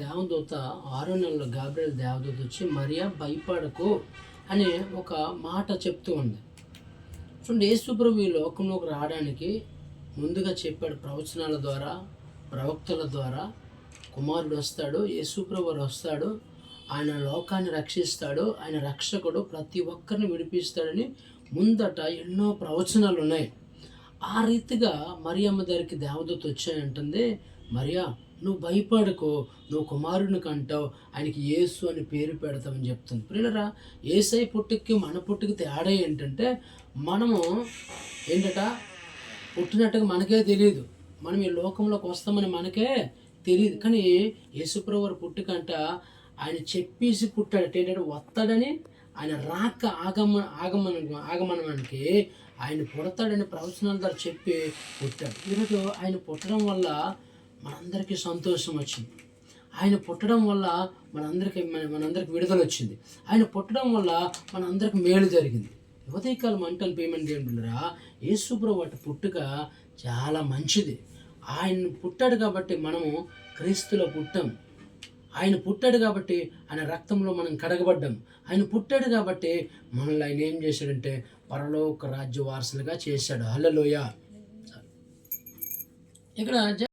దేవదూత ఆరో నెలలు గాబ్రియల్ దేవదూత వచ్చి మరియా భయపడకు అనే ఒక మాట చెప్తూ ఉంది. చూడండి యేసుప్రభు ఈ లోకంలోకి రావడానికి ముందుగా చెప్పాడు ప్రవచనాల ద్వారా ప్రవక్తల ద్వారా. కుమారుడు వస్తాడు యేసుప్రభు వస్తాడు ఆయన లోకాన్ని రక్షిస్తాడు ఆయన రక్షకుడు ప్రతి ఒక్కరిని విడిపిస్తాడని ముందట ఎన్నో ప్రవచనాలు ఉన్నాయి ఆ రీతిగా మరియమ్మ దగ్గరికి దేవదూత వచ్చాయంటుంది మరియా నువ్వు భయపడుకో నువ్వు కుమారుని కంటావు ఆయనకి యేసు అని పేరు పెడతామని చెప్తుంది. పిల్లరా ఏసై పుట్టుకి మన పుట్టుకి తేడా ఏంటంటే మనము ఏంటట పుట్టినట్టుగా మనకే తెలియదు మనం ఈ లోకంలోకి వస్తామని మనకే తెలియదు కానీ యేసుప్రభు వారి పుట్టుకంట ఆయన చెప్పేసి పుట్టాడు. ఏంటంటే వస్తాడని ఆయన రాక ఆగమ ఆగమన ఆగమనానికి ఆయన పుడతాడని ప్రవచనాల ద్వారా చెప్పి పుట్టాడు. ఈరోజు ఆయన పుట్టడం వల్ల మనందరికీ సంతోషం వచ్చింది. ఆయన పుట్టడం వల్ల మనందరికీ మన మనందరికి విడుదల వచ్చింది. ఆయన పుట్టడం వల్ల మనందరికి మేలు జరిగింది. ఉదయకాలం అంటలు పేమెంట్ ఏంటరా యేసుప్రభు వాటి పుట్టుక చాలా మంచిది. ఆయన పుట్టాడు కాబట్టి మనము క్రీస్తులో పుట్టాం. ఆయన పుట్టాడు కాబట్టి ఆయన రక్తంలో మనం కడగబడ్డాం. ఆయన పుట్టాడు కాబట్టి మనల్ని ఆయన ఏం చేశాడంటే పరలోక రాజ్య వారసులుగా చేశాడు. హల్లలోయ. ఇక్కడ